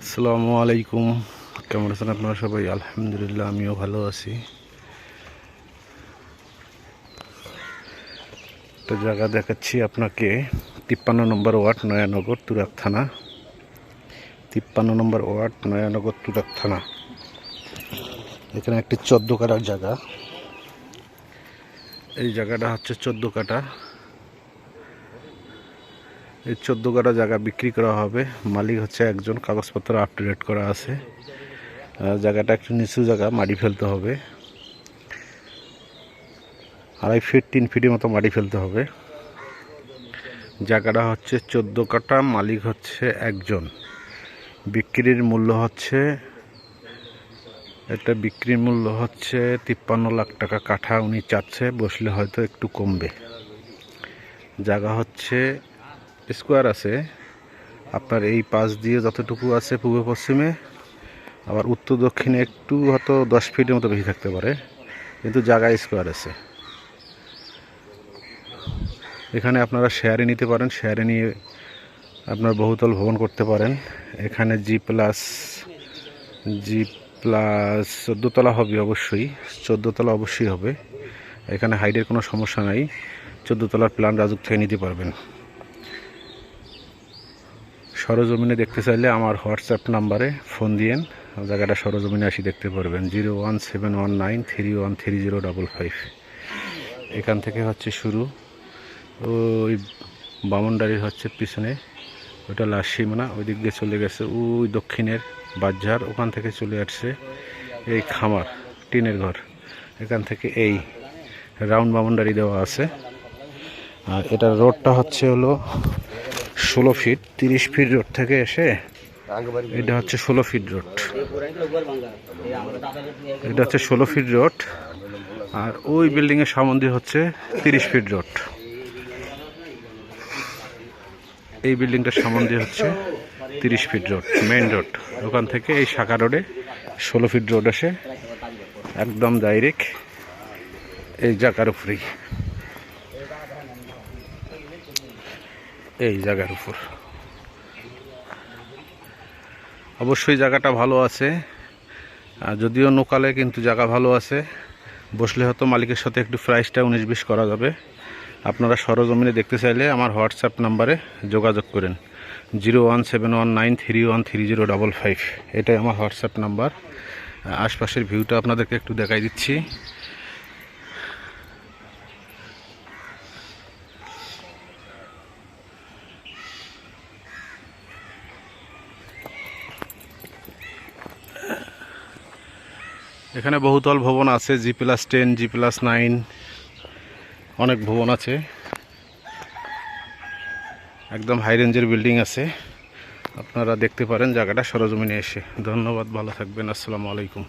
আসসালামু আলাইকুম। কেমন আছেন আপনারা সবাই? আলহামদুলিল্লাহ, আমিও ভালো আছি। একটা জায়গা দেখাচ্ছি আপনাকে। তিপ্পান্ন নম্বর ওয়ার্ড, নয়ানগর তুরাক থানা। তিপ্পান্ন নম্বর ওয়ার্ড, নয়ানগর তুরাক থানা। এখানে একটি চোদ্দ কাটার জায়গা। এই জায়গাটা হচ্ছে চোদ্দ কাটা। এই চোদ্দ কাটা জায়গা বিক্রি করা হবে। মালিক হচ্ছে একজন, কাগজপত্র আপ টু ডেট করা আছে। জায়গাটা একটু নিচু জায়গা মাটি ফেলতে হবে। আড়াই ফিট তিন ফিটের মতো মাটি ফেলতে হবে। জায়গাটা হচ্ছে চোদ্দ কাটা মালিক হচ্ছে একজন। বিক্রির মূল্য হচ্ছে এটা বিক্রির মূল্য হচ্ছে তিপ্পান্ন লাখ টাকা কাঠা উনি চাচ্ছে, বসলে হয়তো একটু কমবে। জায়গা হচ্ছে স্কোয়ার আছে। আপনার এই পাশ দিয়ে যতটুকু আছে পূর্ব পশ্চিমে, আবার উত্তর দক্ষিণে একটু হয়তো দশ ফিটের মতো বেশি থাকতে পারে, কিন্তু জায়গা স্কোয়ার আছে। এখানে আপনারা শেয়ারে নিতে পারেন শেয়ারে নিয়ে আপনার বহুতল ভবন করতে পারেন। এখানে জি প্লাস জি প্লাস চোদ্দোতলা হবে অবশ্যই, চোদ্দোতলা অবশ্যই হবে। এখানে হাইটের কোনো সমস্যা নাই। চোদ্দোতলার প্ল্যান রাজুক থেকে নিতে পারবেন। সরজমিনে দেখতে চাইলে আমার হোয়াটসঅ্যাপ নাম্বারে ফোন দিয়েন। জায়গাটা সরজমিনে আসি দেখতে পারবেন। Zero one seven one nine three one three zero double five. এখান থেকে হচ্ছে শুরু। ওই বামনডারির হচ্ছে পিছনে। ওটা লাস্ট সীমানা ওই দিক দিয়ে চলে গেছে। ওই দক্ষিণের বাজার, ওখান থেকে চলে আসছে এই খামার, টিনের ঘর। এখান থেকে এই রাউন্ড বামনডারি দেওয়া আছে। আর এটার রোডটা হচ্ছে হলো ষোলো ফিট তিরিশ ফিট রোড থেকে এসে এটা হচ্ছে ষোলো ফিট রোড এটা হচ্ছে ষোলো ফিট রোড আর ওই বিল্ডিংয়ের সম্বন্ধে হচ্ছে তিরিশ ফিট রোড এই বিল্ডিংটার সম্বন্ধে হচ্ছে তিরিশ ফিট রোড মেইন রোড ওখান থেকে এই শাখা রোডে ষোলো ফিট রোড আসে, একদম ডাইরেক্ট এই জায়গার উপরেই। এই জায়গার উপর। অবশ্যই জায়গাটা ভালো আছে। যদিও নোকালে কিন্তু জায়গা ভালো আছে, বসলে হয়তো মালিকের সাথে একটু প্রাইসটা উনিশ বিশ করা যাবে। আপনারা সরজমিনে দেখতে চাইলে আমার হোয়াটসঅ্যাপ নাম্বারে যোগাযোগ করেন। Zero one seven one nine three one three zero double five. এটাই আমার হোয়াটসঅ্যাপ নাম্বার। আশপাশের ভিউটা আপনাদেরকে একটু দেখাই দিচ্ছি। এখানে বহুতল ভবন আছে G plus ten G plus nine অনেক ভবন আছে। একদম হাই রেঞ্জের বিল্ডিং আছে। আপনারা দেখতে পারেন জায়গাটা সরজমিনে এসে। ধন্যবাদ, ভালো থাকবেন, আসসালামু আলাইকুম।